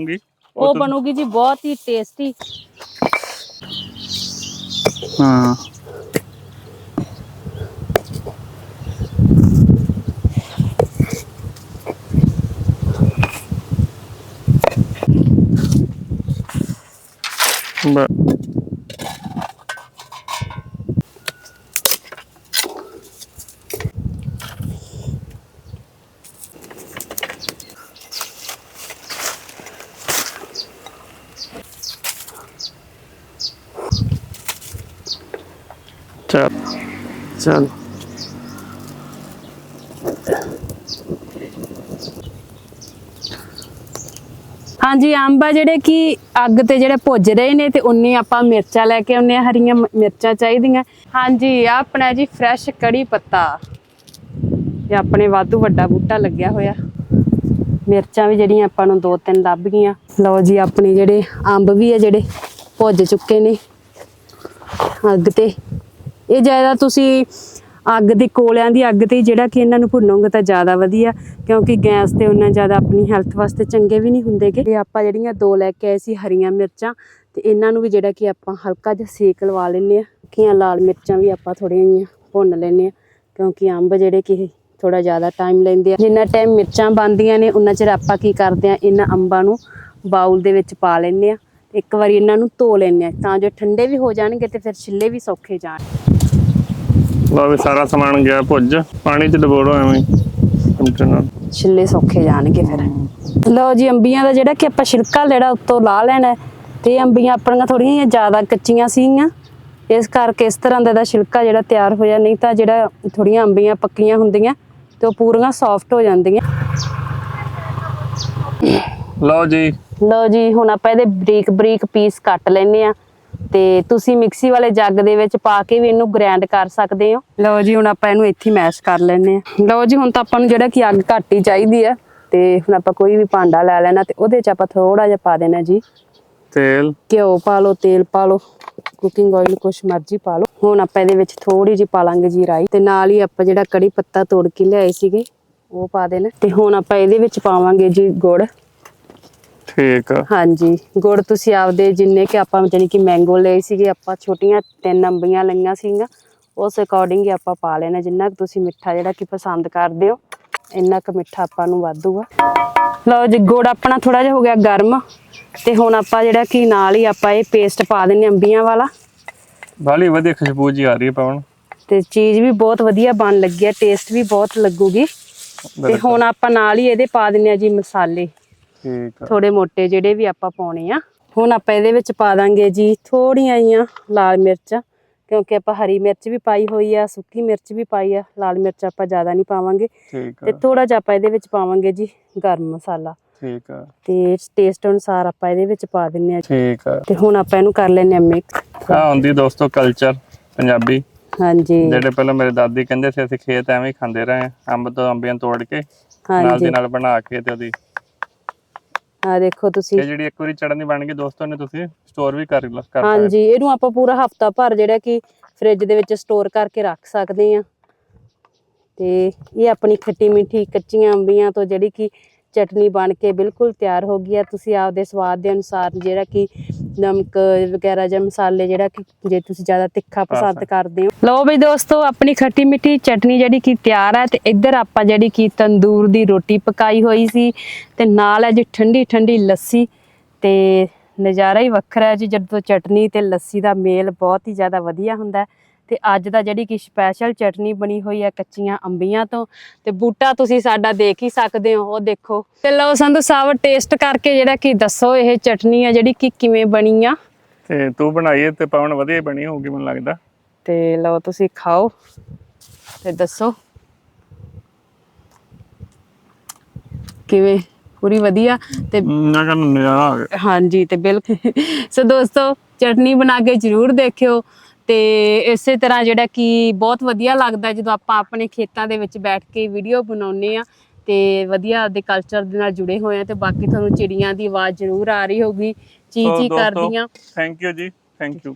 ਹੋਊਗੀ ਉਹ ਬਣੂਗੀ ਜੀ ਬਹੁਤ ਹੀ ਟੇਸਟੀ ਹਾਂ। ਬ ਚੱਲ ਚੱਲ ਹਾਂਜੀ ਅੰਬ ਆ ਜਿਹੜੇ ਕਿ ਅੱਗ ਤੇ ਜਿਹੜੇ ਭੁੱਜ ਰਹੇ ਨੇ ਤੇ ਉਨੀ ਆਪਾਂ ਮਿਰਚਾਂ ਲੈ ਕੇ ਆਉਨੇ ਆ ਹਰੀਆਂ ਮ- ਮਿਰਚਾਂ ਚਾਹੀਦੀਆਂ। ਹਾਂਜੀ ਆਹ ਆਪਣਾ ਜੀ ਫਰੈਸ਼ ਕੜੀ ਪੱਤਾ। ਇਹ ਆਪਣੇ ਵਾਧੂ ਵੱਡਾ ਬੂਟਾ ਲੱਗਿਆ ਹੋਇਆ। ਮਿਰਚਾਂ ਵੀ ਜਿਹੜੀਆਂ ਆਪਾਂ ਨੂੰ ਦੋ ਤਿੰਨ ਲੱਭ ਗਈਆਂ। ਲਓ ਜੀ ਆਪਣੇ ਜਿਹੜੇ ਅੰਬ ਵੀ ਆ ਜਿਹੜੇ ਭੁੱਜ ਚੁੱਕੇ ਨੇ। ਅੱਗ ਤੇ। ਇਹ ਜ਼ਿਆਦਾ ਤੁਸੀਂ ਅੱਗ ਦੇ ਕੋਲਿਆਂ ਦੀ ਅੱਗ ਤੇ ਜਿਹੜਾ ਕਿ ਇਹਨਾਂ ਨੂੰ ਭੁੰਨੋਗੇ ਤਾਂ ਜ਼ਿਆਦਾ ਵਧੀਆ, ਕਿਉਂਕਿ ਗੈਸ ਤੇ ਉਹਨਾਂ ਜ਼ਿਆਦਾ ਆਪਣੀ ਹੈਲਥ ਵਾਸਤੇ ਚੰਗੇ ਵੀ ਨਹੀਂ ਹੁੰਦੇਗੇ। ਤੇ ਆਪਾਂ ਜਿਹੜੀਆਂ ਦੋ ਲੈ ਕੇ ਆਏ ਸੀ ਹਰੀਆਂ ਮਿਰਚਾਂ, ਤੇ ਇਹਨਾਂ ਨੂੰ ਵੀ ਜਿਹੜਾ ਕਿ ਆਪਾਂ ਹਲਕਾ ਜਿਹਾ ਸੇਕ ਲਵਾ ਲੈਂਦੇ ਆ ਕੀਆਂ ਲਾਲ ਮਿਰਚਾਂ ਵੀ ਆਪਾਂ ਥੋੜ੍ਹੀਆਂ ਜਿਹੀਆਂ ਭੁੰਨ ਲੈਂਦੇ ਆ ਕਿਉਂਕਿ ਅੰਬ ਜਿਹੜੇ ਕਿ ਥੋੜਾ ਜ਼ਿਆਦਾ ਟਾਈਮ ਲੈਂਦੇ ਆ। ਜਿੰਨਾ ਟਾਈਮ ਮਿਰਚਾਂ ਬਣਦੀਆਂ ਨੇ ਉਹਨਾਂ ਚਿਰ ਆਪਾਂ ਕੀ ਕਰਦੇ ਆ ਇਹਨਾਂ ਅੰਬਾਂ ਨੂੰ ਬਾਉਲ ਦੇ ਵਿੱਚ ਪਾ ਲੈਂਦੇ ਆ ਇੱਕ ਵਾਰੀ ਇਹਨਾਂ ਨੂੰ ਧੋ ਲੈਂਦੇ ਆ ਤਾਂ ਜੋ ਠੰਡੇ ਵੀ ਹੋ ਜਾਣਗੇ ਤੇ ਫਿਰ ਛਿੱਲੇ ਵੀ ਸੌਖੇ ਜਾਣ। ਲਓ ਵੀ ਸਾਰਾ ਸਮਾਨ ਗਿਆ ਭੁੱਜ। ਪਾਣੀ ਚ ਡਬੋੜੋ ਐਵੇਂ। ਹੀ। ਚਮਚੇ ਨਾਲ। ਛਿੱਲੇ ਸੌਖੇ ਜਾਣਗੇ ਫਿਰ। ਲਓ ਜੀ ਅੰਬੀਆਂ ਦਾ ਜਿਹੜਾ ਕਿ ਆਪਾਂ ਛਿਲਕਾ ਜਿਹੜਾ ਉੱਤੋਂ ਲਾ ਲੈਣਾ ਹੈ, ਤੇ ਅੰਬੀਆਂ ਆਪਣੀਆਂ ਥੋੜੀਆਂ ਜਿਹੀਆਂ ਜ਼ਿਆਦਾ ਕੱਚੀਆਂ ਸੀਗੀਆਂ। ਇਸ ਕਰਕੇ ਇਸ ਤਰ੍ਹਾਂ ਦਾ ਛਿਲਕਾ ਜਿਹੜਾ ਤਿਆਰ ਹੋਇਆ ਨਹੀਂ ਤਾਂ ਜਿਹੜਾ ਥੋੜੀਆਂ ਅੰਬੀਆਂ ਪੱਕੀਆਂ ਹੁੰਦੀਆਂ ਤੇ ਉਹ ਪੂਰੀਆਂ ਸੌਫਟ ਹੋ ਜਾਂਦੀਆਂ। ਲਓ ਜੀ। ਲਓ ਜੀ ਹੁਣ ਆਪਾਂ ਇਹਦੇ ਬਰੀਕ ਬਰੀਕ ਪੀਸ ਕੱਟ ਲੈਨੇ ਆ ਤੇ ਤੁਸੀਂ ਮਿਕਸੀ ਵਾਲੇ ਜੱਗ ਦੇ ਵਿੱਚ ਪਾ ਕੇ ਵੀ ਇਹਨੂੰ ਗ੍ਰਾਈਂਡ ਕਰ ਸਕਦੇ ਹੋ। ਲਓ ਜੀ ਹੁਣ ਆਪਾਂ ਇਹਨੂੰ ਇੱਥੇ ਮੈਸ਼ ਕਰ ਲੈਨੇ ਆ ਲਓ ਜੀ ਹੁਣ ਤਾਂ ਆਪਾਂ ਨੂੰ ਜਿਹੜਾ ਕਿ ਅੱਗ ਘੱਟ ਹੀ ਚਾਹੀਦੀ ਆ ਤੇ ਹੁਣ ਆਪਾਂ ਕੋਈ ਵੀ ਭਾਂਡਾ ਲੈ ਲੈਣਾ ਤੇ ਉਹਦੇ 'ਚ ਆਪਾਂ ਥੋੜਾ ਜਿਹਾ ਪਾ ਦੇਣਾ ਜੀ। ਤੇਲ। ਘਿਓ ਪਾ ਲਓ ਤੇਲ ਪਾ ਲਓ ਕੁਕਿੰਗ ਆਇਲ ਕੁਛ ਮਰਜ਼ੀ ਪਾ ਲਓ। ਹੁਣ ਆਪਾਂ ਇਹਦੇ ਵਿੱਚ ਥੋੜੀ ਜਿਹੀ ਪਾ ਲਾਂਗੇ ਜੀ ਰਾਈ ਤੇ ਨਾਲ ਹੀ ਆਪਾਂ ਜਿਹੜਾ ਕੜੀ ਪੱਤਾ ਤੋੜ ਕੇ ਲਿਆਏ ਸੀਗੇ ਉਹ ਪਾ ਦੇਣਾ। ਤੇ ਹੁਣ ਆਪਾਂ ਇਹਦੇ ਵਿੱਚ ਪਾਵਾਂਗੇ ਜੀ ਗੁੜ। ਠੀਕ ਆ। ਹਾਂਜੀ ਗੁੜ ਤੁਸੀਂ ਆਪਦੇ ਜਿੰਨੇ ਕਿ ਆਪਾਂ ਜਾਨੀ ਕਿ ਮੈਂਗੋ ਲਏ ਸੀਗੇ ਆਪਾਂ ਛੋਟੀਆਂ ਤਿੰਨ ਅੰਬੀਆਂ ਲਈਆਂ ਸੀਗੀਆਂ ਉਸ ਅਕੋਰਡਿੰਗ ਹੀ ਆਪਾਂ ਪਾ ਲੈਣਾ ਜਿੰਨਾ ਕਿ ਤੁਸੀਂ ਮਿੱਠਾ ਜਿਹੜਾ ਕਿ ਪਸੰਦ ਕਰਦੇ ਹੋ ਇੰਨਾ ਕੁ ਮਿੱਠਾ ਆਪਾਂ ਨੂੰ ਵਾਧੂ ਆ ਲਓ ਜੀ ਗੁੜ ਆਪਣਾ ਥੋੜਾ ਜਿਹਾ ਹੋ ਗਿਆ ਗਰਮ ਤੇ ਹੁਣ ਆਪਾਂ ਜਿਹੜਾ ਕਿ ਨਾਲ ਹੀ ਆਪਾਂ ਇਹ ਪੇਸਟ ਪਾ ਦਿੰਨੇ ਅੰਬੀਆਂ ਵਾਲਾ। ਬਾਲੀ ਵਧੀਆ ਖੁਸ਼ਬੂ ਜੀ ਆ ਰਹੀ ਹੈ ਪਵਨ ਤੇ ਚੀਜ਼ ਵੀ ਬਹੁਤ ਵਧੀਆ ਬਣ ਲੱਗੀ ਆ ਟੇਸਟ ਵੀ ਬਹੁਤ ਲੱਗੂਗੀ। ਤੇ ਹੁਣ ਆਪਾਂ ਨਾਲ ਹੀ ਇਹਦੇ ਪਾ ਦਿੰਨੇ ਆ ਜੀ ਮਸਾਲੇ। ਠੀਕ ਆ। ਥੋੜੇ ਮੋਟੇ ਜਿਹੜੇ ਵੀ ਆਪਾਂ ਪਾਉਣੇ ਆ। ਹੁਣ ਆਪਾਂ ਇਹਦੇ ਵਿੱਚ ਪਾ ਦਾਂਗੇ ਜੀ ਥੋੜੀਆਂ ਜੀਆਂ ਲਾਲ ਮਿਰਚਾਂ ਕਿਉਂਕਿ ਆਪਾਂ ਹਰੀ ਮਿਰਚ ਵੀ ਪਾਈ ਹੋਈ ਆ ਸੁੱਕੀ ਮਿਰਚ ਵੀ ਪਾਈ ਆ ਲਾਲ ਮਿਰਚ ਆਪਾਂ ਜ਼ਿਆਦਾ ਨਹੀਂ ਪਾਵਾਂਗੇ। ਤੇ ਥੋੜਾ ਜਿਹਾ ਆਪਾਂ ਇਹਦੇ ਵਿੱਚ ਪਾਵਾਂਗੇ ਜੀ ਗਰਮ ਮਸਾਲਾ। ਠੀਕ ਆ। ਤੇ ਟੇਸਟ ਅਨੁਸਾਰ ਆਪਾਂ ਇਹਦੇ ਵਿੱਚ ਪਾ ਦਿੰਨੇ ਆ ਠੀਕ ਆ। ਤੇ ਹੁਣ ਆਪਾਂ ਇਹਨੂੰ ਕਰ ਲੈਨੇ ਆ ਮਿਕਸ ਆ ਹੁੰਦੀ ਦੋਸਤੋ ਕਲਚਰ ਪੰਜਾਬੀ। ਹਾਂਜੀ। ਜਿਹੜੇ ਪਹਿਲਾਂ ਮੇਰੇ ਦਾਦੀ ਕਹਿੰਦੇ ਸੀ ਅਸੀਂ ਖੇਤ ਐਵੇਂ ਹੀ ਖਾਂਦੇ ਰਹੇ। ਅੰਬ ਤੋਂ ਅੰਬੀਆਂ ਤੋੜ ਕੇ ਨਾਲ ਦੀ ਨਾਲ ਬਣਾ ਕੇ ਤੇ ਉਹਦੀ ਆ ਦੇਖੋ ਤੁਸੀਂ। ਇਹ ਜਿਹੜੀ ਇੱਕ ਵਾਰੀ ਚਟਨੀ ਬਣ ਗਈ ਦੋਸਤੋ ਨੇ ਤੁਸੀਂ ਸਟੋਰ ਵੀ ਕਰ ਕਰ ਸਕਦੇ ਹਾਂਜੀ ਇਹਨੂੰ ਆਪਾਂ ਪੂਰਾ ਹਫਤਾ ਭਰ ਜਿਹੜਾ ਕਿ ਫ੍ਰਿਜ ਦੇ ਵਿੱਚ ਸਟੋਰ ਕਰਕੇ ਰੱਖ ਸਕਦੇ ਆ ਤੇ ਇਹ ਆਪਣੀ ਖੱਟੀ ਮਿੱਠੀ ਕੱਚੀਆਂ ਅੰਬੀਆਂ ਤੋਂ ਜਿਹੜੀ ਕਿ ਚਟਨੀ ਬਣ ਕੇ ਬਿਲਕੁਲ ਤਿਆਰ ਹੋ ਗਈ ਆ ਤੁਸੀਂ ਆਪਦੇ ਸਵਾਦ ਦੇ ਅਨੁਸਾਰ ਜਿਹੜਾ ਕਿ ਨਮਕ ਵਗੈਰਾ ਜਾਂ ਮਸਾਲੇ ਜਿਹੜਾ ਕਿ ਜੇ ਤੁਸੀਂ ਜ਼ਿਆਦਾ ਤਿੱਖਾ ਪਸੰਦ। ਕਰਦੇ ਹੋ ਲਓ ਬਈ ਦੋਸਤੋ ਆਪਣੀ ਖੱਟੀ ਮਿੱਠੀ ਚਟਨੀ ਜਿਹੜੀ ਕਿ ਤਿਆਰ ਹੈ ਤੇ ਇੱਧਰ ਆਪਾਂ ਜਿਹੜੀ ਕਿ ਤੰਦੂਰ ਦੀ ਰੋਟੀ ਪਕਾਈ ਹੋਈ ਸੀ ਤੇ ਨਾਲ ਹੈ ਜੀ ਠੰਡੀ ਠੰਡੀ ਲੱਸੀ ਤੇ ਨਜ਼ਾਰਾ ਹੀ ਵੱਖਰਾ ਹੈ ਜੀ ਜਦੋਂ ਚਟਨੀ ਤੇ ਲੱਸੀ ਦਾ ਮੇਲ ਬਹੁਤ ਹੀ ਜ਼ਿਆਦਾ ਵਧੀਆ ਹੁੰਦਾ ਹੈ। ਤੇ ਅੱਜ ਦਾ ਜਿਹੜੀ ਕਿ ਸਪੈਸ਼ਲ ਚਟਨੀ ਬਣੀ ਹੋਈ ਹੈ ਕੱਚੀਆਂ ਅੰਬੀਆਂ ਤੋਂ ਤੇ ਬੂਟਾ ਤੁਸੀਂ ਸਾਡਾ ਦੇਖ ਹੀ ਸਕਦੇ ਹੋ ਉਹ ਦੇਖੋ। ਤੇ ਲਓ ਸੰਧੂ ਸਾਹਿਬ ਟੇਸਟ ਕਰਕੇ ਜਿਹੜਾ ਕਿ ਦੱਸੋ ਇਹ ਚਟਨੀ ਆ ਜਿਹੜੀ ਕਿ ਕਿਵੇਂ ਬਣੀ ਆ। ਤੇ ਤੂੰ ਬਣਾਈਏ ਤੇ ਪਵਨ ਵਧੀਆ ਬਣੀ ਹੋਊਗੀ ਮੈਨੂੰ ਲੱਗਦਾ। ਤੇ ਲਓ ਤੁਸੀਂ ਖਾਓ ਤੇ ਦੱਸੋ। ਕਿਵੇਂ? ਪੂਰੀ ਵਧੀਆ ਤੇ ਨਾ ਕਰਨ ਨਜ਼ਾਰਾ ਆ ਗਿਆ। ਹਾਂਜੀ ਤੇ ਬਿਲਕੁਲ। ਸੋ ਦੋਸਤੋ ਚਟਨੀ ਬਣਾ ਕੇ ਜਰੂਰ ਦੇਖਿਓ। ਤੇ ਇਸੇ ਤਰ੍ਹਾਂ ਜਿਹੜਾ ਕਿ ਬਹੁਤ ਵਧੀਆ ਲੱਗਦਾ ਜਦੋਂ ਆਪਾਂ ਆਪਣੇ ਖੇਤਾਂ ਦੇ ਵਿੱਚ ਬੈਠ ਕੇ ਵੀਡੀਓ ਬਣਾਉਂਦੇ ਆ ਤੇ ਵਧੀਆ ਆਪਦੇ ਕਲਚਰ ਦੇ ਨਾਲ ਜੁੜੇ ਹੋਏ ਆ ਤੇ ਬਾਕੀ ਤੁਹਾਨੂੰ ਚਿੜੀਆਂ ਦੀ ਆਵਾਜ਼ ਜ਼ਰੂਰ ਆ ਰਹੀ ਹੋਊਗੀ। ਚੀ ਚੀ ਕਰਦੀਆਂ thank you ji thank you